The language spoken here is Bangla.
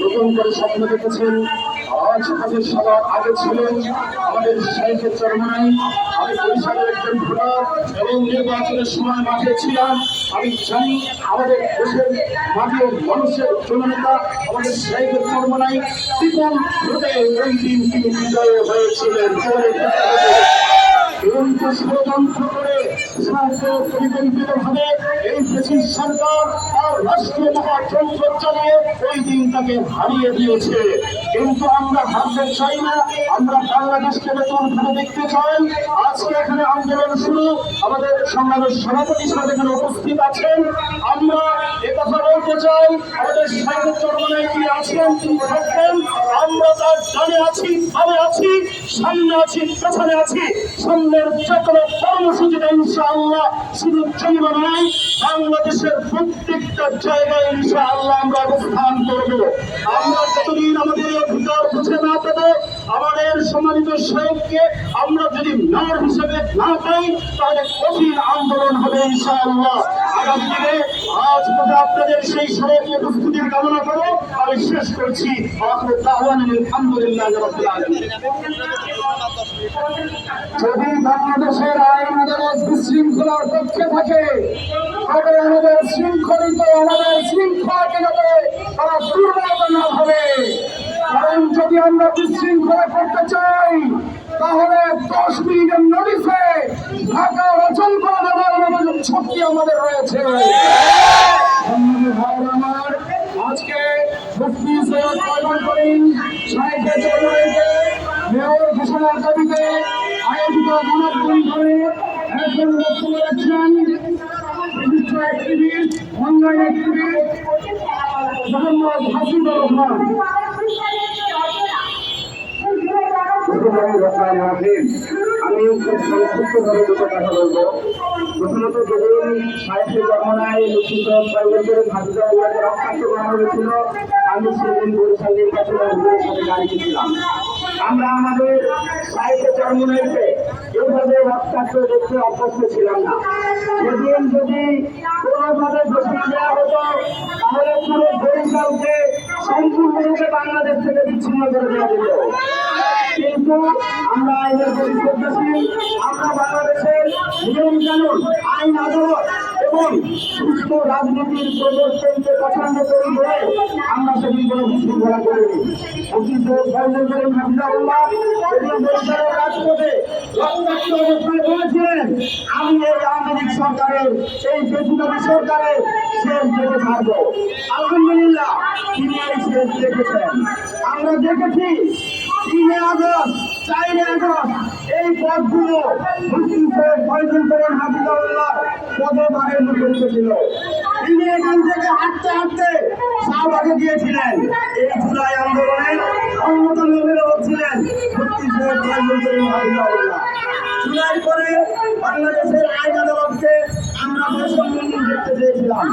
নতুন করে স্বপ্ন দেখেছেন। আজ তাদের সবার আগে ছিলেন আমাদের সাহিত্যের চরমাই আমি বরিশালের একজন ভোটার এবং নির্বাচনের সময় মাঠে ছিলাম। আমি জানি আমাদের দেশের মাটির মানুষের জননেতা আমাদের সাহিত্যের চরমাই বিপুল ভোটে ওই দিন তিনি বিজয় হয়েছিলেন। ষড়যন্ত্র করে এই ব্রিটিশ সরকার আর রাষ্ট্রীয় মহাযন্ত্র চালিয়ে ওই হারিয়ে দিয়েছে। কিন্তু আমরা হারতে চাই না, আমরা বাংলাদেশকে নতুন ভাবে দেখতে চাই। আজকে এখানে আন্দোলন আমাদের সংগ্রামের সভাপতি সাহেব এখানে উপস্থিত আছেন। আমরা একথা বলতে চাই, আমাদের সাহিত্য আমরা তার ডানে আছি, আমি আছি, সামনে আছি আছি। সামনের যে কোনো কর্মসূচিতে ইনশাআল্লাহ শুধু নয় বাংলাদেশের প্রত্যেকটা জায়গায় ইনশাআল্লাহ আমরা অবস্থান করব। আমরা যতদিন আমাদের অধিকার বুঝে না পাবো আমাদের সম্মানিত সাহেবকে আমরা যদি নার হিসেবে না পাই, তাহলে কঠিন আন্দোলন হবে ইনশাআল্লাহ। আজ থেকে আপনাদের সেই সড়ক উপস্থিতির কামনা করো। আমি শেষ করছি। যদি বাংলাদেশের আইন আদালত বিশৃঙ্খলার পক্ষে থাকে, তবে আমাদের শৃঙ্খলিত আমাদের শৃঙ্খলাকে যাতে তারা দুর্বল না হবে কারণ যদি আমরা বিশৃঙ্খলা করতে চাই, তাহলে দশ মিনিটের আমাদের রয়েছে। আমার, আজকে মুফতি সৈয়দ কয়মান করিম সাহেবের চৌধুরীকে মেয়র ঘোষণার দাবিতে আয়োজিত মানববন্ধনে এখন বক্তব্য রাখছেন অনলাইন অ্যাক্টিভিস্ট মোহাম্মদ হাসিবুর রহমান। আমি খুব কথা বলব। প্রথমত যেদিন সাহিত্য জন্মনায় লক্ষিত সাহেবের ভাষা রক্ষার্থ করা হয়েছিল আমি সেদিন বরিশাল নির্বাচন সাথে দাঁড়িয়েছিলাম আমরা আমাদের সাহিত্য জন্মনাইতে এইভাবে রক্ষার্থ দেখতে অভ্যস্ত ছিলাম না। সেদিন যদি কোনোভাবে ঘোষণা দেওয়া হতো, তাহলে পুরো বরিশালকে সম্পূর্ণরূপে বাংলাদেশ থেকে বিচ্ছিন্ন করে দেওয়া যেত। কিন্তু আমরা আইনের প্রতি শ্রদ্ধাশীল আমরা বাংলাদেশের নিয়ম কানুন, আইন, আদালত এবং সুস্থ রাজনীতির প্রদর্শনকে পছন্দ করি বলে আমরা সেদিন কোনো বিশৃঙ্খলা করিনি। অতীত অবস্থায় বলেছিলেন আমি এই আওয়ামী সরকারের এই বেসরকারি সরকারের শেষ দেখে থাকব আলহামদুলিল্লাহ, তিনি এই শেষ দেখেছেন। আমরা দেখেছি তিনে আগস্ট চারে এই পথগুলো মুসলিম সৈয়দ ফয়জুল করিম হাফিজাউল্লাহ পদভারের ছিল তিনি এখান থেকে হাঁটতে হাঁটতে শাহবাগে গিয়েছিলেন। এই জুলাই আন্দোলনে অন্যতম অভিভাবক ছিলেন মুফতি সৈয়দ ফয়জুল করিম জুলাই করে বাংলাদেশের আইন আমরা বৈষম্য দেখতে চেয়েছিলাম